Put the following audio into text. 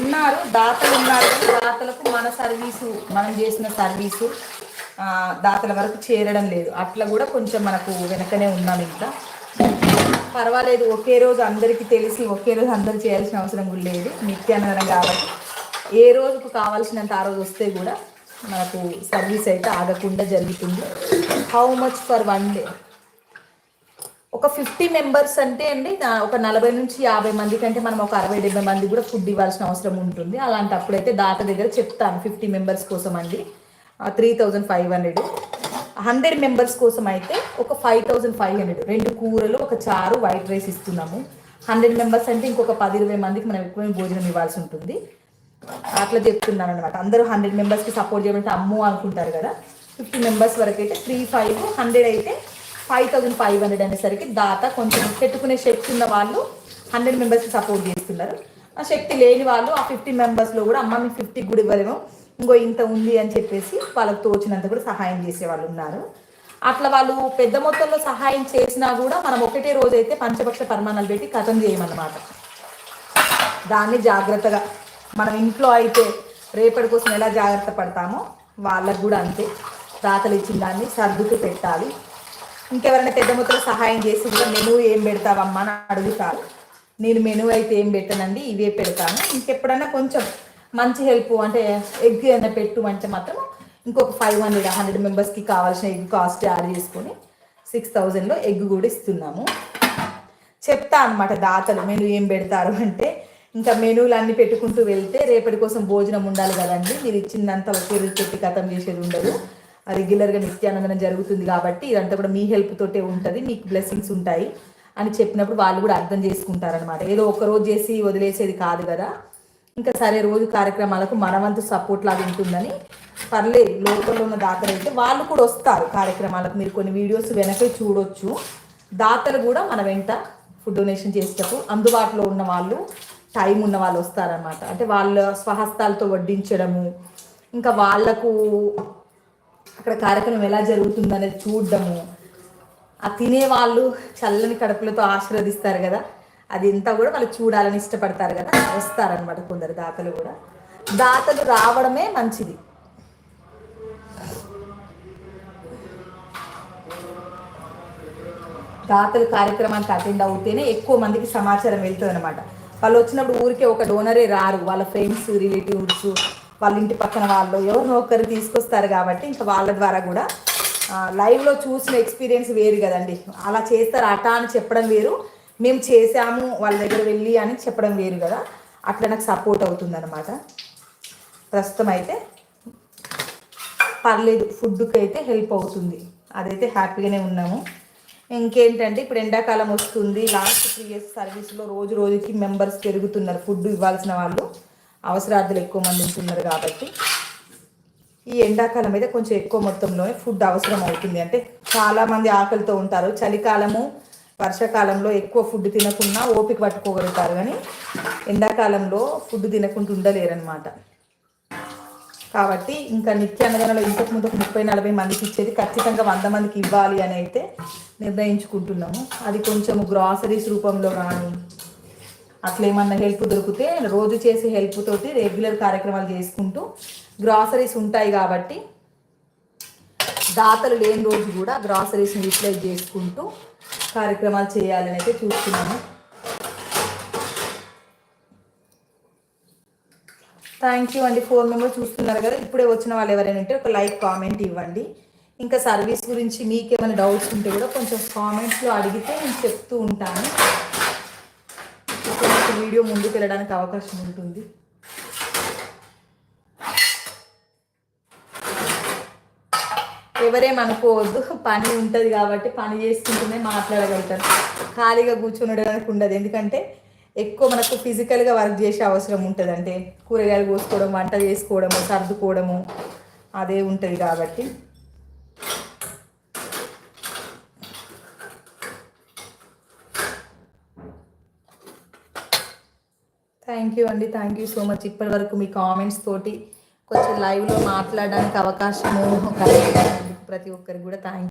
ఉన్నారు దాతలు ఉన్నారు. దాతలకు మన సర్వీసు మనం చేసిన సర్వీసు దాతల వరకు చేరడం లేదు. అట్లా కూడా కొంచెం మనకు వెనకనే ఉన్నాం ఇంకా. పర్వాలేదు ఒకే రోజు అందరికీ తెలిసి ఒకే రోజు అందరు చేయాల్సిన అవసరం కూడా లేదు. నిత్యానందనం కాబట్టి ఏ రోజుకు కావాల్సినంత ఆ రోజు వస్తే కూడా మనకు సర్వీస్ అయితే ఆగకుండా జరుగుతుంది. How much for one day ఒక ఫిఫ్టీ మెంబర్స్ అంటే అండి ఒక నలభై నుంచి యాభై మంది కంటే మనం ఒక అరవై డెబ్బై మంది కూడా ఫుడ్ ఇవ్వాల్సిన అవసరం ఉంటుంది. అలాంటప్పుడైతే దాత దగ్గర చెప్తాను ఫిఫ్టీ మెంబర్స్ కోసం అండి. Three thousand five hundred. Hundred members కోసం అయితే ఒక ఫైవ్ థౌజండ్ ఫైవ్ హండ్రెడ్. రెండు కూరలు ఒక చారు వైట్ రైస్ ఇస్తున్నాము. హండ్రెడ్ మెంబర్స్ అంటే ఇంకొక పది ఇరవై మందికి మనం ఎక్కువ భోజనం ఇవ్వాల్సి ఉంటుంది. అట్లా చెప్తున్నాను అనమాట అందరూ హండ్రెడ్ మెంబర్స్కి సపోర్ట్ చేయమంటే అమ్ము అనుకుంటారు కదా. ఫిఫ్టీ మెంబర్స్ వరకు అయితే త్రీ ఫైవ్ హండ్రెడ్ అయితే ఫైవ్ థౌజండ్ ఫైవ్ హండ్రెడ్ అనేసరికి దాత కొంచెం పెట్టుకునే శక్తి ఉన్న వాళ్ళు హండ్రెడ్ మెంబర్స్కి సపోర్ట్ చేస్తున్నారు. ఆ శక్తి లేని వాళ్ళు ఆ ఫిఫ్టీ మెంబర్స్లో కూడా అమ్మ మీకు ఫిఫ్టీ కూడా ఇవ్వలేము ఇంకో ఇంత ఉంది అని చెప్పేసి వాళ్ళకి తోచినంత కూడా సహాయం చేసే వాళ్ళు ఉన్నారు. అట్లా వాళ్ళు పెద్ద మొత్తంలో సహాయం చేసినా కూడా మనం ఒకటే రోజు అయితే పంచపక్ష పరిమాణాలు పెట్టి కథం చేయమన్నమాట. దాన్ని జాగ్రత్తగా మనం ఇంట్లో అయితే రేపటి కోసం ఎలా జాగ్రత్త పడతామో వాళ్ళకు కూడా అంతే. దాతలు ఇచ్చిన దాన్ని సర్దుకు పెట్టాలి. ఇంకెవరైనా పెద్ద మొత్తంలో సహాయం చేసి కూడా మెనూ ఏం పెడతావమ్మా అని అడుగుతారు. నేను మెనూ అయితే ఏం పెట్టనండి ఇవే పెడతాను. ఇంకెప్పుడన్నా కొంచెం మంచి హెల్ప్ అంటే ఎగ్ ఏమైనా పెట్టు అంటే మాత్రం ఇంకొక ఫైవ్ హండ్రెడ్ హండ్రెడ్ మెంబర్స్కి కావాల్సిన ఎగ్ కాస్ట్ యాడ్ చేసుకొని సిక్స్ థౌజండ్లో ఎగ్ కూడా ఇస్తున్నాము. చెప్తా అనమాట దాతలు మెను ఏం పెడతారు అంటే ఇంకా మెనూలు అన్నీ పెట్టుకుంటూ వెళ్తే రేపటి కోసం భోజనం ఉండాలి కదండి. మీరు ఇచ్చిందంత ఒకే రోజు పెట్టి కథం చేసేది ఉండదు. రెగ్యులర్గా నిత్యానందనం జరుగుతుంది కాబట్టి ఇదంతా కూడా మీ హెల్ప్ తోటే ఉంటుంది మీకు బ్లెస్సింగ్స్ ఉంటాయి అని చెప్పినప్పుడు వాళ్ళు కూడా అర్థం చేసుకుంటారనమాట ఏదో ఒక రోజు చేసి వదిలేసేది కాదు కదా. ఇంకా సరే రోజు కార్యక్రమాలకు మనవంతు సపోర్ట్ లాగా ఉంటుందని పర్లేదు లోకల్లో ఉన్న దాతలు అయితే వాళ్ళు కూడా వస్తారు కార్యక్రమాలకు. మీరు కొన్ని వీడియోస్ వెనకే చూడొచ్చు. దాతలు కూడా మన వెంట ఫుడ్ డొనేషన్ చేసేటప్పుడు అందుబాటులో ఉన్న వాళ్ళు టైం ఉన్న వాళ్ళు వస్తారనమాట అంటే వాళ్ళ స్వహస్తాలతో వడ్డించడము ఇంకా వాళ్ళకు అక్కడ కార్యక్రమం ఎలా జరుగుతుందనేది చూడడము. ఆ తినేవాళ్ళు చల్లని కడుపులతో ఆశీర్వదిస్తారు కదా. అది ఇంతా కూడా వాళ్ళు చూడాలని ఇష్టపడతారు కదా. వస్తారనమాట కొందరు దాతలు కూడా. దాతలు రావడమే మంచిది. దాతలు కార్యక్రమానికి అటెండ్ అవుతేనే ఎక్కువ మందికి సమాచారం వెళ్తుంది అనమాట వాళ్ళు వచ్చినప్పుడు ఊరికే ఒక డోనరే రారు. వాళ్ళ ఫ్రెండ్స్ రిలేటివ్స్ వాళ్ళ ఇంటి పక్కన వాళ్ళు ఎవరినో ఒకరు తీసుకొస్తారు కాబట్టి ఇంకా వాళ్ళ ద్వారా కూడా లైవ్లో చూసిన ఎక్స్పీరియన్స్ వేరు కదండి. అలా చేస్తారు అట అని చెప్పడం వేరు. మేము చేసాము వాళ్ళ దగ్గర వెళ్ళి అని చెప్పడం వేరు కదా. అట్లా నాకు సపోర్ట్ అవుతుందన్నమాట. ప్రస్తుతం అయితే పర్లేదు ఫుడ్కి అయితే హెల్ప్ అవుతుంది. అదైతే హ్యాపీగానే ఉన్నాము. ఇంకేంటంటే ఇప్పుడు ఎండాకాలం వస్తుంది. లాస్ట్ త్రీ ఇయర్స్ సర్వీస్లో రోజు రోజుకి మెంబర్స్ పెరుగుతున్నారు ఫుడ్ ఇవ్వాల్సిన వాళ్ళు. అవసరార్థులు ఎక్కువ మంది ఉంటున్నారు కాబట్టి ఈ ఎండాకాలం అయితే కొంచెం ఎక్కువ మొత్తంలోనే ఫుడ్ అవసరం అవుతుంది. అంటే చాలామంది ఆకలితో ఉంటారు. చలికాలము వర్షాకాలంలో ఎక్కువ ఫుడ్ తినకుండా ఓపిక పట్టుకోగలుగుతారు. కానీ ఎండాకాలంలో ఫుడ్ తినకుండా ఉండలేరనమాట కాబట్టి ఇంకా నిత్య అన్నదానంలో ఇంతకు ముందు ముప్పై నలభై మందికి ఇచ్చేది ఖచ్చితంగా వంద మందికి ఇవ్వాలి అని అయితే నిర్ణయించుకుంటున్నాము. అది కొంచెం గ్రాసరీస్ రూపంలో కానీ అట్లా ఏమన్నా హెల్ప్ దొరికితే రోజు చేసే హెల్ప్ తోటి రెగ్యులర్ కార్యక్రమాలు చేసుకుంటూ గ్రాసరీస్ ఉంటాయి కాబట్టి దాతలు లేని రోజు కూడా గ్రాసరీస్ని యూటిలైజ్ చేసుకుంటూ కార్యక్రమాలు చేయాలని అయితే చూస్తున్నాను. థ్యాంక్ యూ అండి. ఫోర్ మెంబర్స్ చూస్తున్నారు కదా ఇప్పుడే వచ్చిన వాళ్ళు ఎవరైనా ఉంటే ఒక లైక్ కామెంట్ ఇవ్వండి. ఇంకా సర్వీస్ గురించి మీకేమైనా డౌట్స్ ఉంటే కూడా కొంచెం కామెంట్స్లో అడిగితే నేను చెప్తూ ఉంటాను. వీడియో ముందుకు వెళ్ళడానికి అవకాశం ఉంటుంది. ఎవరేమనుకోవద్దు పని ఉంటుంది కాబట్టి పని చేసుకుంటూనే మాట్లాడగలుగుతారు. ఖాళీగా కూర్చుండడానికి ఉండదు. ఎందుకంటే ఎక్కువ మనకు ఫిజికల్గా వర్క్ చేసే అవసరం ఉంటుంది. అంటే కూరగాయలు కోసుకోవడం వంట చేసుకోవడము సర్దుకోవడము అదే ఉంటుంది కాబట్టి. థ్యాంక్ యూ అండి. థ్యాంక్ యూ సో మచ్ ఇప్పటి వరకు మీ కామెంట్స్ తోటి కొంచెం లైవ్లో మాట్లాడడానికి అవకాశము కలిగినందుకు ప్రతి ఒక్కరికి కూడా థ్యాంక్